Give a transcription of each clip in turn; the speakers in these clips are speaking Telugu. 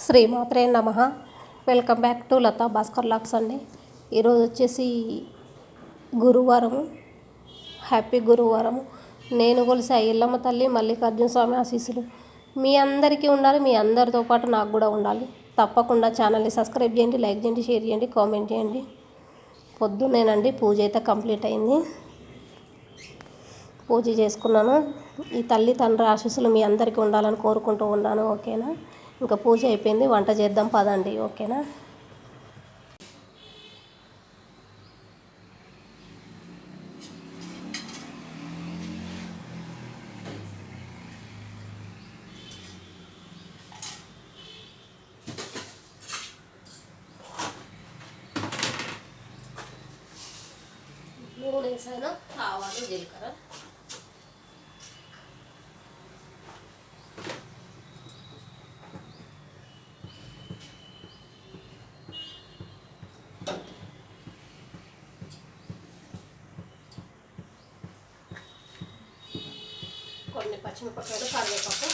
శ్రీమాత్రే నమ. Welcome back to Latha Bhaskar lakhs అండి ఈరోజు వచ్చేసి గురువారం హ్యాపీ గురువారం నేను కొలిసి ఇల్లమ్మ తల్లి మల్లికార్జున స్వామి ఆశీస్సులు. మీ అందరికీ ఉండాలి మీ అందరితో పాటు నాకు కూడా ఉండాలి. తప్పకుండా ఛానల్ని సబ్స్క్రైబ్ చేయండి లైక్ చేయండి షేర్ చేయండి కామెంట్ చేయండి. పొద్దున్నేనండి పూజ అయితే కంప్లీట్ అయింది. పూజ చేసుకున్నాను. ఈ తల్లి తండ్రి ఆశీస్సులు మీ అందరికీ ఉండాలని కోరుకుంటూ ఉన్నాను ఓకేనా? ఇంకా పూజ అయిపోయింది వంట చేద్దాం పదండి ఓకేనా? మూడు వేసాను ఆవాలు జీలకర్ర. కొన్ని పచ్చిమిరపకాయలు కరివేపాకు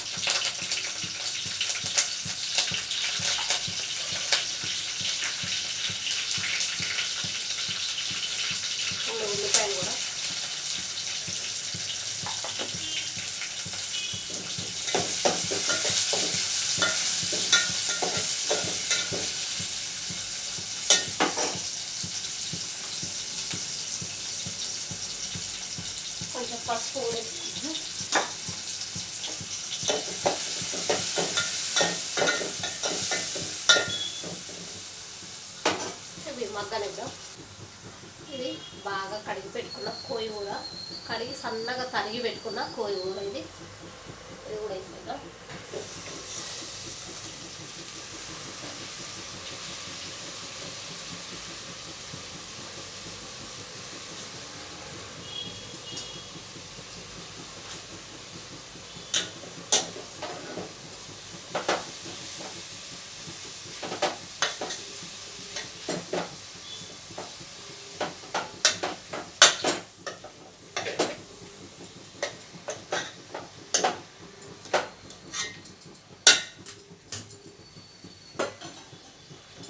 కొన్ని ఉల్లిపాయలు కూడా కొంచెం పసుపు కూడా వేసుకుంటాను ఇవి మగ్గనిద్దాం ఇది బాగా కడిగి పెట్టుకున్న కోయి కూడా కడిగి సన్నగా తరిగి పెట్టుకున్న కోయి కూడా ఇది ఇది కూడా వేసేద్దాం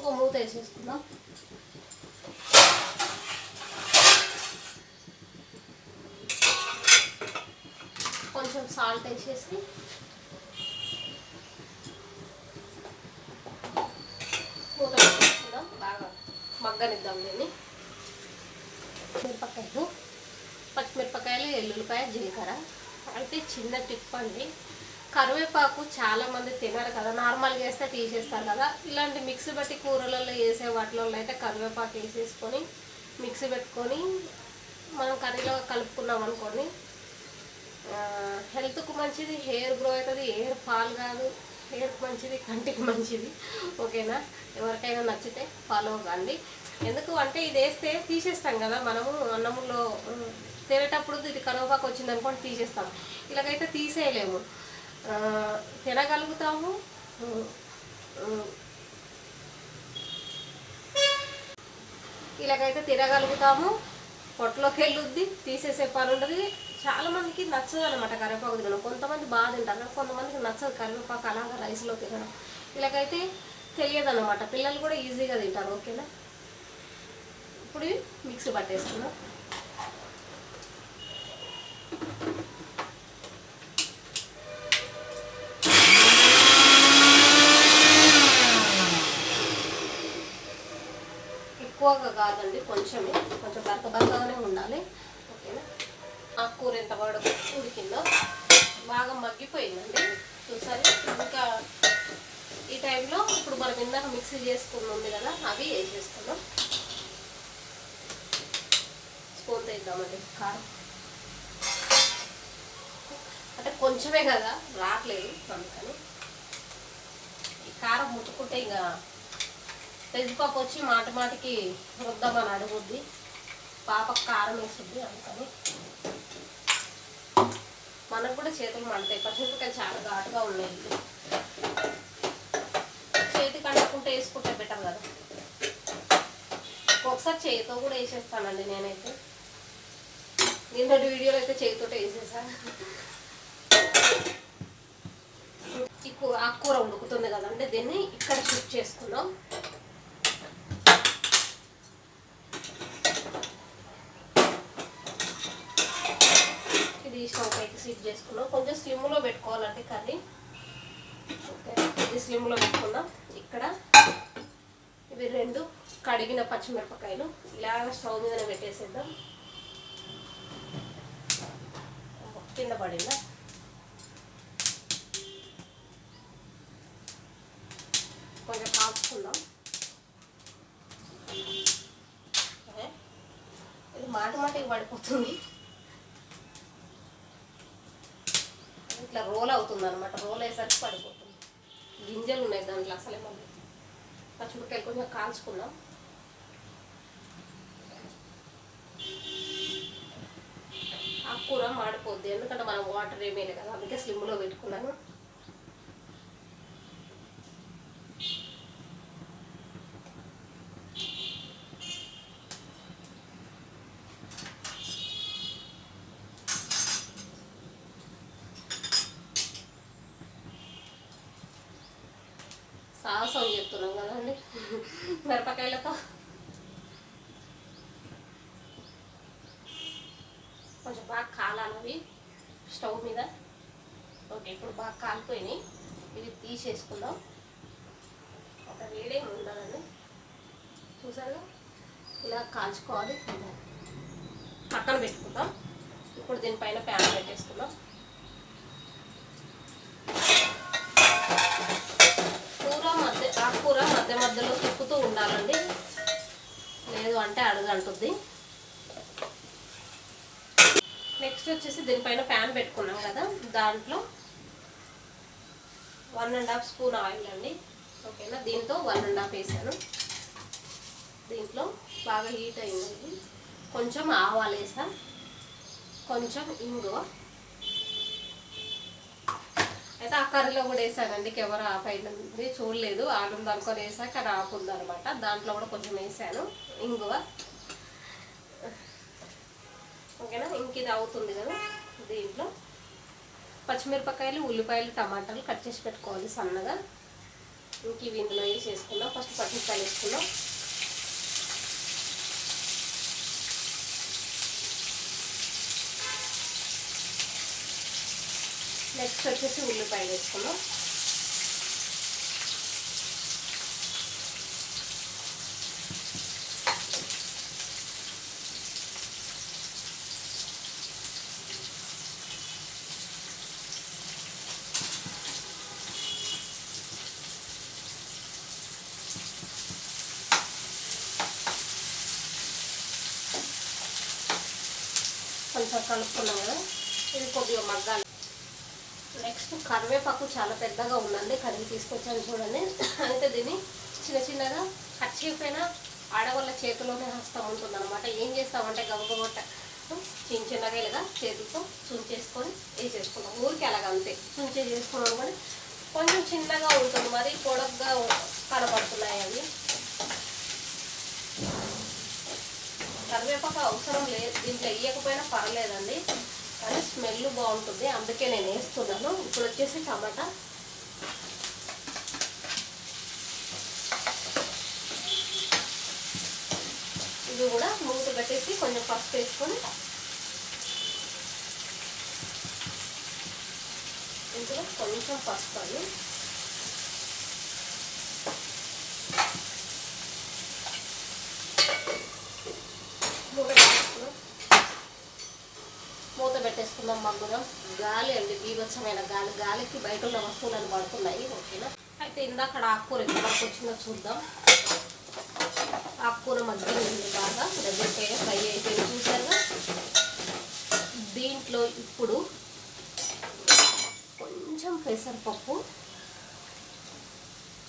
ఒక మూత వేసేసుకుందాం కొంచెం సాల్ట్ వేసేసి మూత వేసేసుకుందాం బాగా మగ్గనిద్దాం దీన్ని. మిరపకాయలు పచ్చిమిరపకాయలు ఎల్లుల్లిపాయ జీలకర్ర. అయితే చిన్న టిప్ అండి కరివేపాకు చాలామంది తినరు కదా నార్మల్గా వేస్తే తీసేస్తారు కదా. ఇలాంటి మిక్సీ బట్టి కూరలలో వేసే వాటిలో అయితే కరివేపాకు వేసేసుకొని మిక్సీ పెట్టుకొని మనం కర్రీలో కలుపుకున్నాం అనుకోండి హెల్త్కు మంచిది హెయిర్ గ్రో అవుతుంది హెయిర్ ఫాల్ కాదు హెయిర్కి మంచిది కంటికి మంచిది. ఓకేనా? ఎవరికైనా నచ్చితే ఫాలో కాండి ఎందుకు అంటే ఇది వేస్తే తీసేస్తాం కదా మనము అన్నములో తినేటప్పుడు ఇది కరివేపాకు వచ్చింది అనుకోండి తీసేస్తాం. ఇలాగైతే తీసేయలేము. తినగలుగుతాము. ఇలాగైతే తినగలుగుతాము. పొట్టలోకి వెళ్ళుద్ది తీసేసే పని ఉండదు చాలా మందికి నచ్చదు అనమాట కరివేపాకు తినడం. కొంతమంది బాగా తింటారు కానీ కొంతమందికి నచ్చదు కరివేపాకు అలాగా రైస్లో తినడం. ఇలాగైతే తెలియదు అనమాట పిల్లలు కూడా ఈజీగా తింటారు ఓకేనా ఇప్పుడు మిక్సీ పట్టేసుకుందాం. ఎక్కువగా కాదండి కొంచెమే. కొంచెం బరక బరకగానే ఉండాలి. ఆ కూర ఎంత వాడు ఉడికిందో బాగా మగ్గిపోయిందండి. చూసారి? ఇంకా ఈ టైంలో ఇప్పుడు మనం ఇందాక మిక్సీ చేసుకుని ఉంది కదా అవి వేసేసుకుందాం స్పూన్ తెద్దామండి. కారం. అంటే కొంచెమే కదా రావట్లేదు అందుకని. ఈ కారం ముట్టుకుంటే ఇంకా పెద్దపాప వచ్చి మాట మాటికి వద్దామని అడుగుద్ది. పాప కారం వేసుద్ది అందుకని. మనకు కూడా చేతులు మంటాయి పచ్చిమిరపకాయలు చాలా ఘాటుగా ఉన్నాయి. చేతికి అంటుకుంటే వేసుకుంటే బెటర్ కదా. ఒకసారి చేతితో కూడా వేసేస్తానండి నేనైతే. నిన్నటి వీడియోలో అయితే చేతితో వేసేసా. ఈ కూర ఆకుకూర ఉడుకుతుంది కదండి దీన్ని ఇక్కడ షిఫ్ట్ చేసుకుందాం ఇది స్టవ్ పైకి సిట్ చేసుకున్నాం. కొంచెం స్లిమ్లో పెట్టుకోవాలండి కర్రీ ఓకే ఇది స్లిమ్లో పెట్టుకుందాం ఇక్కడ ఇవి రెండు కడిగిన పచ్చిమిరపకాయలు. ఇలాగ స్టవ్ మీదనే పెట్టేసేద్దాం. కింద పడిందా? కొంచెం కాపుకుందాం ఇది మాట మాటకి పడిపోతుంది ఇట్లా రోల్ అవుతుంది అనమాట రోల్ అయ్యేసరికి పడిపోతుంది. గింజలు ఉన్నాయి దాంట్లో అసలే మళ్ళీ. పచ్చిమిరకాయలు కొంచెం కాల్చుకున్నాం ఆ కూర మాడిపోద్ది. ఎందుకంటే మనం వాటర్ ఏమీ లేదు కదా అందుకే స్లిమ్లో పెట్టుకున్నాను సాహసం చెప్తున్నాం కదండి మిరపకాయలతో కొంచెం బాగా కాలాలి అవి స్టవ్ మీద ఓకే ఇప్పుడు బాగా ఇవి తీసేసుకుందాం. ఒక వేడే ఉండాలండి. చూసారు ఇలా కాల్చుకోవాలి. పక్కన పెట్టుకుందాం. ఇప్పుడు దీనిపైన ప్యాన్ పెట్టేసుకుందాం. కూర మధ్య ఆ కూర మధ్య మధ్యలో తిప్పుతూ ఉండాలండి. లేదు అంటే అడుగంటుంది. నెక్స్ట్ వచ్చేసి దీనిపైన ప్యాన్ పెట్టుకున్నాం కదా. దాంట్లో one and half spoon oil అండి. ఓకేనా? దీంతో వన్ అండ్ హాఫ్ వేసాను. దీంట్లో బాగా హీట్ అయింది కొంచెం ఆవాలు వేసా. కొంచెం ఇంగువ. అయితే ఆ కర్రీలో కూడా వేసానండి. ఎవరు ఆఫ్ అయింది చూడలేదు. ఆలుంది అనుకొని వేసాక అది ఆఫ్ ఉందనమాట దాంట్లో కూడా కొంచెం వేసాను. ఇంగువ. ఓకేనా? ఇంక ఇది అవుతుంది కదా దీంట్లో. పచ్చిమిరపకాయలు ఉల్లిపాయలు టమాటాలు కట్ చేసి పెట్టుకోవాలి సన్నగా. ఇంక ఇవి ఇందులో వేసేసుకుందాం ఫస్ట్ పచ్చిమిరపాయలు వేసుకుందాం. నెక్స్ట్ వచ్చేసి ఉల్లిపాయలు వేసుకుందాం కొంచెం కలుపుకున్నాం కదా. ఇది కొద్దిగా మగ్గాలి. నెక్స్ట్ కరివేపాకు చాలా పెద్దగా ఉందండి. కడిగి తీసుకొచ్చాను చూడండి. అయితే దీన్ని చిన్న చిన్నగా కట్ చేయకపోయినా ఆడవాళ్ళ చేతిలోనే హస్తం ఉంటుంది అనమాట ఏం చేస్తామంటే గబగబట్ట చిన్న చిన్నగా ఇలాగా చేతితో చుంచేసుకొని వేసేసుకున్నాం ఊరికి అలాగ అంతే. చుంచే చేసుకున్నాం కానీ కొంచెం చిన్నగా ఉంటుంది. మరి పొడగ్గా కనబడుతున్నాయి అవి కరివేపాకు అవసరం లేదు దీంట్లో వేయకపోయినా పర్లేదండి. కానీ స్మెల్ బాగుంటుంది. అందుకే నేను వేస్తున్నాను. ఇప్పుడు వచ్చేసి టమాటా. ఇది కూడా మూత పెట్టేసి కొంచెం పసుపు వేసుకొని ఇందులో కొంచెం పసుపు అండి మూత పెట్టేసుకున్నాం మూత పెట్టేసుకుందాం మందురం గాలి అండి బీభత్సమైన గాలి. గాలికి బయట ఉన్న వస్తువులను పడుతున్నాయి ఓకేనా? అయితే ఇందాక ఆకుకూర ఎంత వచ్చిందో చూద్దాం. ఆకుకూర మధ్యలో ఉంది బాగా దగ్గరికి ఫ్రై అయిపోయింది చూసారుగా దీంట్లో ఇప్పుడు కొంచెం పెసరపప్పు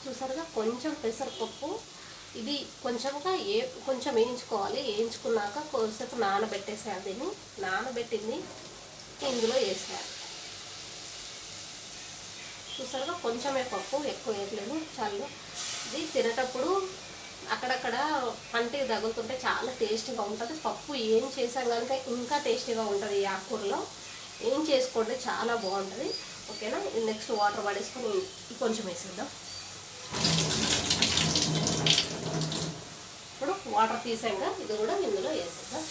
చూసారుగా కొంచెం పెసరపప్పు ఇది కొంచెంగా ఏ కొంచెం వేయించుకోవాలి. వేయించుకున్నాక కొద్దిసేపు నానబెట్టేసేయాలి దీన్ని. నానబెట్టింది ఇందులో వేసేయాలి. చూసారుగా కొంచెమే పప్పు ఎక్కువ వేయట్లేదు చాలు. ఇది తినేటప్పుడు అక్కడక్కడ పంటికి తగులుతుంటే చాలా టేస్టీగా ఉంటుంది. పప్పు ఏం చేసాం కనుక ఇంకా టేస్టీగా ఉంటుంది ఈ ఆకుకూరలో. ఏం చేసుకోండి చాలా బాగుంటుంది. ఓకేనా? నెక్స్ట్ వాటర్ పడేసుకొని కొంచెం వేసేద్దాం. వాటర్ వాటర్ తీసాక ఇది కూడా ఇందులో వేసేద్దాం.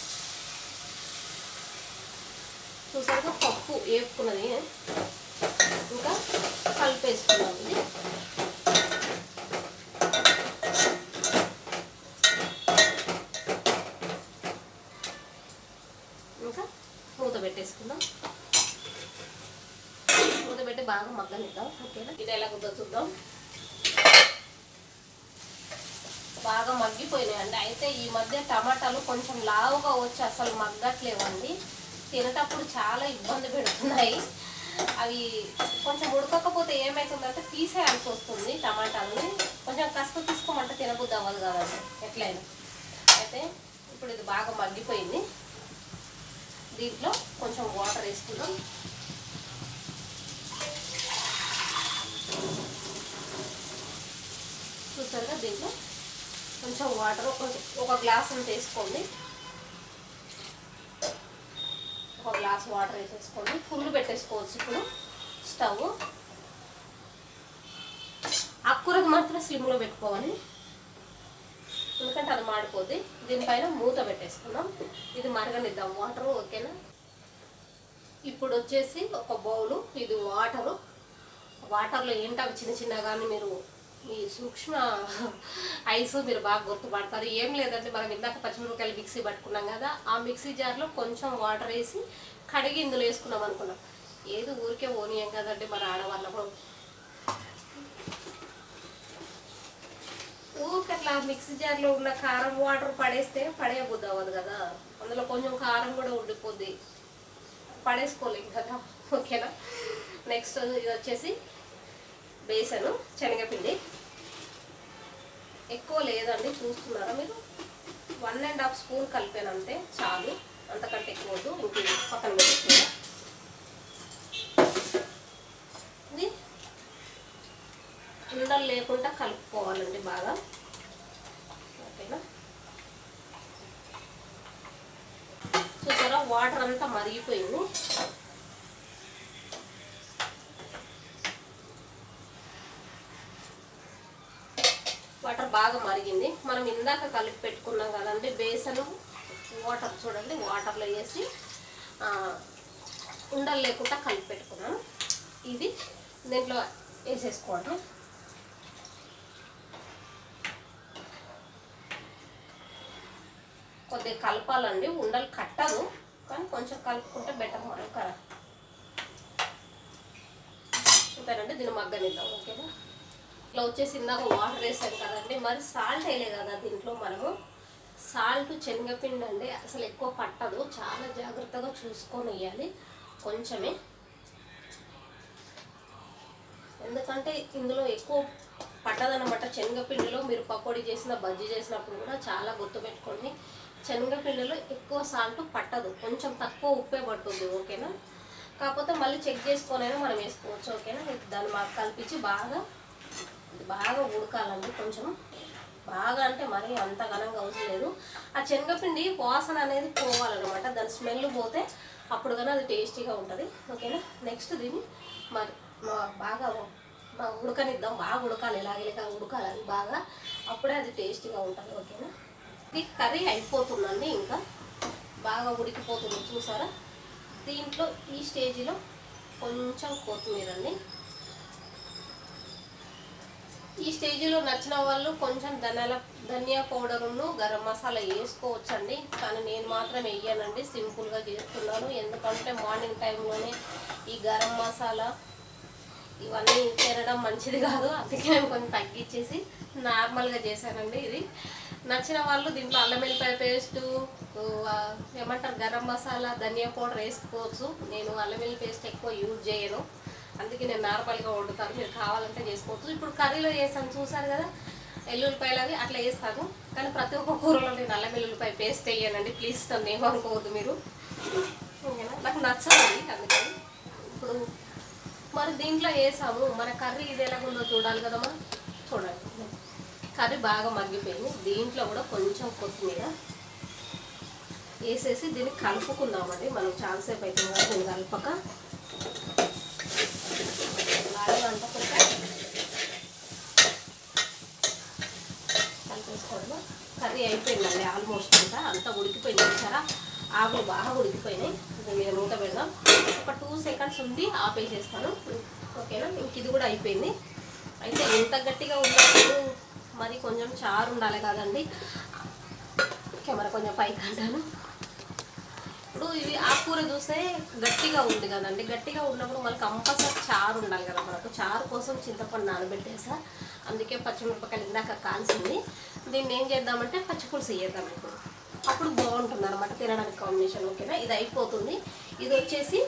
చూసాక పప్పు వేపుకున్నది ఇంకా కలిపేసుకున్నాం ఇది. ఇంకా మూత పెట్టేసుకుందాం. మూత పెట్టి బాగా మగ్గనిద్దాం. ఓకేనా? ఇది ఎలా కుదో చూద్దాం. బాగా మగ్గిపోయినాయండి అయితే ఈ మధ్య టమాటాలు కొంచెం లావుగా వచ్చి అసలు మగ్గట్లేవండి. తినేటప్పుడు చాలా ఇబ్బంది పెడుతున్నాయి. అవి కొంచెం ఉడకకపోతే ఏమవుతుందంటే తీసేయాల్సి వస్తుంది టమాటాలని. కొంచెం కసుపు తీసుకోమంటే తినబుద్ది అవ్వదు కదండి ఎట్లయినా. అయితే ఇప్పుడు ఇది బాగా మగ్గిపోయింది. దీంట్లో కొంచెం వాటర్ వేసుకుందాం చూసారుగా దీంట్లో కొంచెం వాటర్ ఒక గ్లాస్ అంత వేసుకోండి. ఒక గ్లాస్ వాటర్ వేసేసుకోండి. ఫుల్ పెట్టేసుకోవచ్చు ఇప్పుడు స్టవ్. అక్కురది మాత్రం స్లిమ్లో పెట్టుకోవాలి. ఎందుకంటే అది మాడిపోద్ది. దీనిపైన మూత పెట్టేసుకుందాం. ఇది మరగనిద్దాం. వాటర్ ఓకేనా ఇప్పుడు వచ్చేసి ఒక బౌలు ఇది వాటరు వాటర్లో ఏంటి? అవి చిన్న చిన్న కానీ మీరు ఈ సూక్ష్మ ఐస్ మీరు బాగా గుర్తుపడతారు. ఏం లేదంటే మనం ఇందాక పచ్చిమిరపకాయలు మిక్సీ పట్టుకున్నాం కదా ఆ మిక్సీ జార్లో కొంచెం వాటర్ వేసి కడిగి ఇందులో వేసుకున్నాం అనుకున్నాం. ఏది ఊరికే ఓనియం కదండి మన ఆడవాళ్ళకు. ఊరికట్లా మిక్సీ జార్లో ఉన్న కారం వాటర్ పడేస్తే పడేయబుద్ది అవ్వదు కదా. అందులో కొంచెం కారం కూడా ఉండిపోద్ది. పడేసుకోలేం కదా ఓకేనా? నెక్స్ట్ ఇది వచ్చేసి వేసాను శనగపిండి. ఎక్కువ లేదండి చూస్తున్నారా మీరు? వన్ అండ్ హాఫ్ స్పూన్ కలిపాను అంతే చాలు. అంతకంటే ఎక్కువ వద్దు పక్కన పెట్టుకున్నా ఇది ఉండలు లేకుండా కలుపుకోవాలండి బాగా. ఓకేనా? చూసారా వాటర్ అంతా మరిగిపోయింది వాటర్ బాగా మరిగింది. మనం ఇందాక కలిపి పెట్టుకున్నాం కదండి బేసను వాటర్ చూడండి వాటర్లో వేసి ఉండలు లేకుండా కలిపి పెట్టుకున్నాం ఇది దీంట్లో వేసేసుకోవడం కొద్దిగా కలపాలండి ఉండలు కట్టదు కానీ కొంచెం కలుపుకుంటే బెటర్ మనం కదా అంతేనండి దీన్ని మగ్గనిద్దాం ఓకేనా? ఇట్లా వచ్చేసి ఇందాక వాటర్ వేసాం కదండి. మరి సాల్ట్ వేయలే కదా దీంట్లో మనము. సాల్ట్ శనగపిండి అండి అసలు ఎక్కువ పట్టదు. చాలా జాగ్రత్తగా చూసుకొని వేయాలి. కొంచెమే. ఎందుకంటే ఇందులో ఎక్కువ పట్టదనమాట శనగపిండిలో మీరు పకోడీ చేసిన బజ్జీ చేసినప్పుడు కూడా చాలా గుర్తుపెట్టుకోండి శనగపిండిలో ఎక్కువ సాల్ట్ పట్టదు. కొంచెం తక్కువ ఉప్పే పట్టుద్ది ఓకేనా? కాకపోతే మళ్ళీ చెక్ చేసుకొనైనా మనం వేసుకోవచ్చు. ఓకేనా? దాన్ని మాకు కల్పించి బాగా బాగా ఉడకాలండి కొంచెం. బాగా అంటే మరీ అంత ఘనంగా అవసరం లేదు. ఆ శనగపిండి వాసన అనేది పోవాలన్నమాట. దాని స్మెల్ పోతే అప్పుడు కానీ అది టేస్టీగా ఉంటుంది. ఓకేనా? నెక్స్ట్ దీన్ని మరి మా- బాగా ఉడకనిద్దాం. బాగా ఉడకాలి ఇలాగ ఉడకాలి బాగా. అప్పుడే అది టేస్టీగా ఉంటుంది. ఓకేనా? ఇది కర్రీ అయిపోతుందండి ఇంకా. బాగా ఉడికిపోతుంది. చూసారా? దీంట్లో ఈ స్టేజ్లో కొంచెం కొత్తిమీర అండి ఈ స్టేజ్లో నచ్చిన వాళ్ళు కొంచెం ధనాల ధనియా పౌడర్ను గరం మసాలా వేసుకోవచ్చండి. కానీ నేను మాత్రం వేయనండి సింపుల్గా చేస్తున్నాను. ఎందుకంటే మార్నింగ్ టైంలోనే ఈ గరం మసాలా ఇవన్నీ తినడం మంచిది కాదు. అందుకే నేను కొంచెం తగ్గించేసి నార్మల్గా చేశానండి ఇది. నచ్చిన వాళ్ళు దీంట్లో అల్లం వెల్లిపాయ పేస్టు ఏమంటారు గరం మసాలా ధనియా పౌడర్ వేసుకోవచ్చు. నేను అల్లం వెల్లి పేస్ట్ ఎక్కువ యూజ్ చేయను. అందుకే నేను నార్మల్గా వండుతాను. మీరు కావాలంటే చేసుకోవచ్చు. ఇప్పుడు కర్రీలో చేస్తాను చూసారు కదా? ఎల్లుల్లిపాయలు అవి అట్లా వేస్తాను కానీ ప్రతి ఒక్క కూరలో నేను అల్లం పేస్ట్ వేయనండి. ప్లీజ్ నన్ను ఏమనుకోవద్దు మీరు. నాకు నచ్చదండి అందుకని. ఇప్పుడు మరి దీంట్లో వేసాము. మన కర్రీ ఇది ఎలాగుందో చూడాలి కదమ్మా? చూడండి కర్రీ బాగా మగ్గిపోయింది. దీంట్లో కూడా కొంచెం కొత్తిమీర వేసేసి దీన్ని కలుపుకుందామండి. మనం చాలాసేపు అయితే దీన్ని కలపక కలిపేసుకోవడం కర్రీ అయిపోయిందండి ఆల్మోస్ట్ అంతా. అంతా ఉడికిపోయింది చూసారా? ఆకులు బాగా ఉడికిపోయినాయి. ఇది మీద మూత పెడదాం. ఒక టూ సెకండ్స్ ఉంది ఆపేసేస్తాను. ఓకేనా? ఇంక ఇది కూడా అయిపోయింది. అయితే ఎంత గట్టిగా ఉన్నప్పుడు మరి కొంచెం చారు ఉండాలి కదండి. కెమెరా కొంచెం పైకి అంటాను. ఇప్పుడు ఇది ఆకుకూర చూస్తే గట్టిగా ఉంది కదండి. గట్టిగా ఉన్నప్పుడు మళ్ళీ కంపల్సరీ చారు ఉండాలి కదా మనకు. చారు కోసం చింతపండు నానబెట్టేసా. అందుకే పచ్చిమిరపకాయలు ఇందాక కాల్సింది. దీన్ని ఏం చేద్దామంటే పచ్చిపులుసు చేద్దాం ఇప్పుడు. అప్పుడు బాగుంటుంది అనమాట తినడానికి కాంబినేషన్ ఓకేనా? ఇది అయిపోతుంది. ఇది వచ్చేసి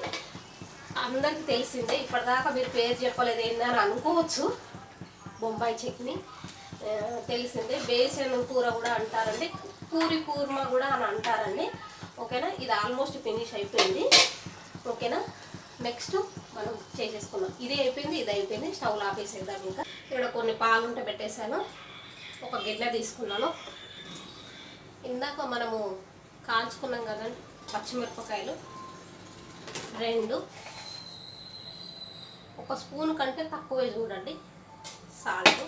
అందరికి తెలిసిందే ఇప్పటిదాకా మీరు పేరు చెప్పలేదు ఏందని అనుకోవచ్చు. బొంబాయి చట్నీ తెలిసిందే. బేసన్ కూర కూడా అంటారండి. పూరి కూర్మ కూడా అని అంటారండి. ఓకేనా? ఇది ఆల్మోస్ట్ ఫినిష్ అయిపోయింది. ఓకేనా? నెక్స్ట్ మనం చేసేసుకున్నాం ఇది అయిపోయింది ఇది అయిపోయింది. స్టవ్ ఆపేసేద్దాం ఇంకా. ఇక్కడ కొన్ని పాలుంట పెట్టేశాను ఒక గిన్నె తీసుకున్నాను. ఇందాక మనము కాల్చుకున్నాం కదండి పచ్చిమిరపకాయలు. రెండు. ఒక స్పూన్ కంటే తక్కువే చూడండి. సాల్ట్.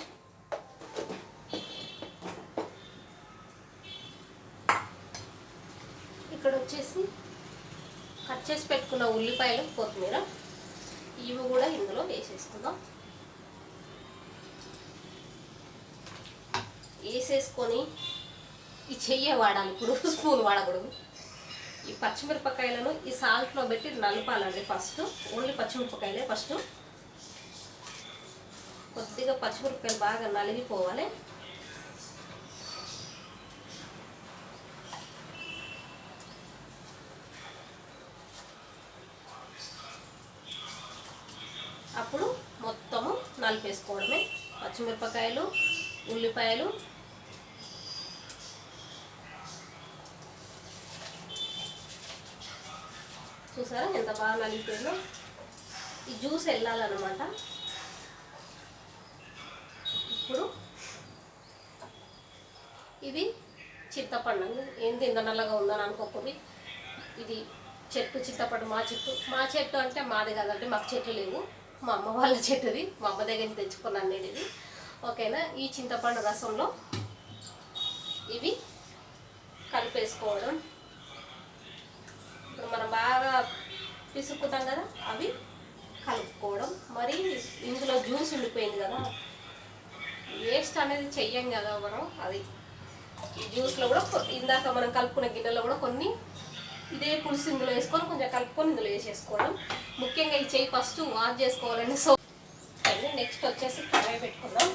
ఇక్కడ వచ్చేసి కట్ చేసి పెట్టుకున్న ఉల్లిపాయలు కొత్తిమీర. ఇవి కూడా ఇందులో వేసేసుకుందాం. వేసేసుకొని ఈ చెయ్యే వాడాలి. ఇప్పుడు స్పూన్ వాడకూడదు. ఈ పచ్చిమిరపకాయలను ఈ సాల్ట్లో పెట్టి నలపాలండి ఫస్ట్. ఓన్లీ పచ్చిమిరపకాయలే ఫస్ట్. కొద్దిగా పచ్చిమిరపకాయలు బాగా నలిగిపోవాలి. అప్పుడు మొత్తము నలిపేసుకోవడమే. పచ్చిమిరపకాయలు ఉల్లిపాయలు చూసారా? ఎంత బాగా నలిగిపోయిందో? ఈ జ్యూస్ వెళ్ళాలన్నమాట. ఇప్పుడు ఇది చింతపండు. ఏంది ఇంత నల్లగా ఉందని అనుకోకూడదు. ఇది చెట్టు చింతపండు మా చెట్టు. మా చెట్టు అంటే మాది కాదండి మాకు చెట్లు లేవు మా అమ్మ వాళ్ళ చెట్టుది. మా అమ్మ దగ్గర నుంచి తెచ్చుకున్నాను నేను ఇది. ఓకేనా? ఈ చింతపండు రసంలో ఇవి కలిపేసుకోవడం ఇప్పుడు మనం బాగా పిసుక్కుతాం కదా అవి కలుపుకోవడం. మరి ఇందులో జ్యూస్ ఉండిపోయింది కదా. వేస్ట్ అనేది చెయ్యం కదా మనం అది. ఈ జ్యూస్లో కూడా ఇందాక మనం కలుపుకున్న గిన్నెలో కూడా కొన్ని ఇదే పులుసు ఇందులో వేసుకొని కొంచెం కలుపుకొని ఇందులో వేసేసుకోవడం. ముఖ్యంగా ఈ చెయ్యి ఫస్ట్ వాష్ చేసుకోవాలని సో నెక్స్ట్ వచ్చేసి కడాయి పెట్టుకుందాం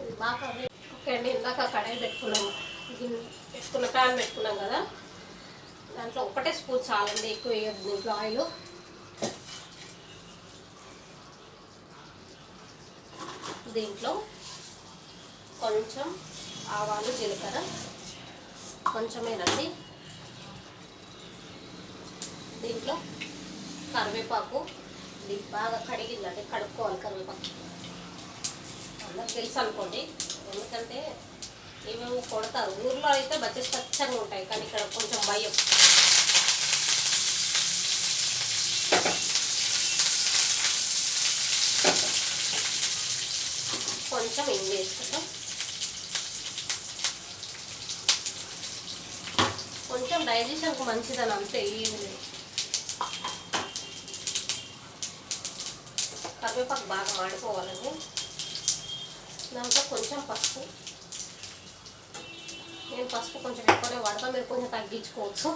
ఇది బాగా వే- ఓకే అండి ఇందాక కడాయి పెట్టుకున్నాం గిన్నె పెట్టుకున్న పెట్టుకున్నాం కదా. దాంట్లో ఒకటే స్పూన్ చాలండి ఎక్కువ వేయద్దు దీంట్లో ఆయిల్. దీంట్లో కొంచెం ఆవాలు జీలకర్ర కొంచెమేనండి. దీంట్లో కరివేపాకు ఇది బాగా కడిగిందండి కడుక్కోవాలి కరివేపాకు. అందరికి తెలుసు అనుకోండి ఎందుకంటే ఏమేమో కొడతారు. ఊర్లో అయితే బచ్చ స్వచ్ఛంగా ఉంటాయి కానీ ఇక్కడ కొంచెం భయం. కొంచెం ఏం వేసుకుంటాం కొంచెం డైజెషన్కు మంచిదని అంతే ఈవినింగ్ కరివేపాకు బాగా మాడిపోవాలండి దాంట్లో కొంచెం పసుపు. నేను ఫస్ట్ కొంచెం ఎక్కువనే వాడతాను మీరు కొంచెం తగ్గించుకోవచ్చు.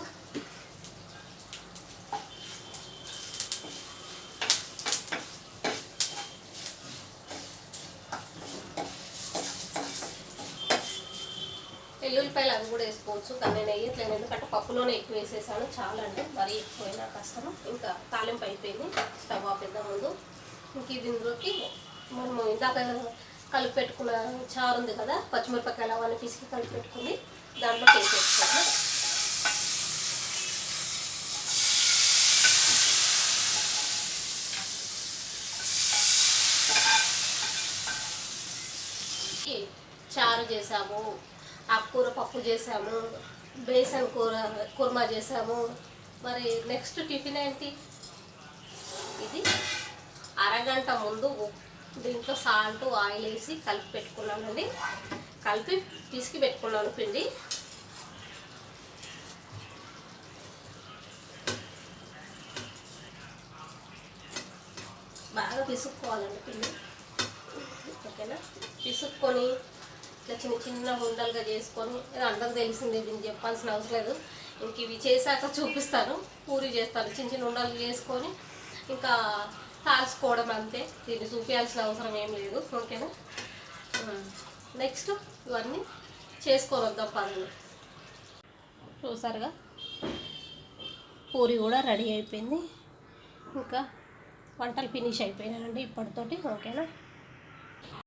ఎల్లుల్లిపాయలు అవి కూడా వేసుకోవచ్చు. కానీ నేను వేయట్లేదు ఎందుకంటే పప్పులోనే ఎక్కువ వేసేసాను. చాలా అంటే మరీ ఎక్కువైనా కష్టం. ఇంకా తాలింపు అయిపోయింది. స్టవ్ ఆపేద్దాం ముందు. ఇంక ఇది ఇందులోకి మనము ఇందాక కలిపి పెట్టుకున్న చారు ఉంది కదా పచ్చిమిరపకాయలు అవన్నీ పిసికి కలిపి పెట్టుకుని దాంట్లో వేసేసుకోవాలి చారు చేసాము ఆకుకూర పప్పు చేసాము బేసన్ కూర కుర్మా చేసాము. మరి నెక్స్ట్ టిఫిన్ ఏంటి? ఇది అరగంట ముందు దీంట్లో సాల్ట్ ఆయిల్ వేసి కలిపి పెట్టుకున్నానండి కలిపి పిసికి పెట్టుకున్నాను పిండి. బాగా పిసుక్కోవాలండి పిండి. ఓకేనా? పిసుక్కొని ఇట్లా చిన్న చిన్న ఉండలుగా చేసుకొని ఇది అందరికి తెలిసిందే దీన్ని చెప్పాల్సిన అవసరం లేదు. ఇంక ఇవి చేశాక చూపిస్తాను పూరి చేస్తాను. చిన్న చిన్న ఉండలు చేసుకొని ఇంకా కాల్చుకోవడం అంతే. దీన్ని చూపించాల్సిన అవసరం ఏం లేదు. ఓకేనా? నెక్స్ట్ ఇవన్నీ చేసుకొని వద్దాం పనులు. చూసారుగా? పూరి కూడా రెడీ అయిపోయింది. ఇంకా వంటలు ఫినిష్ అయిపోయినాయండి ఇప్పటితోటి. ఓకేనా?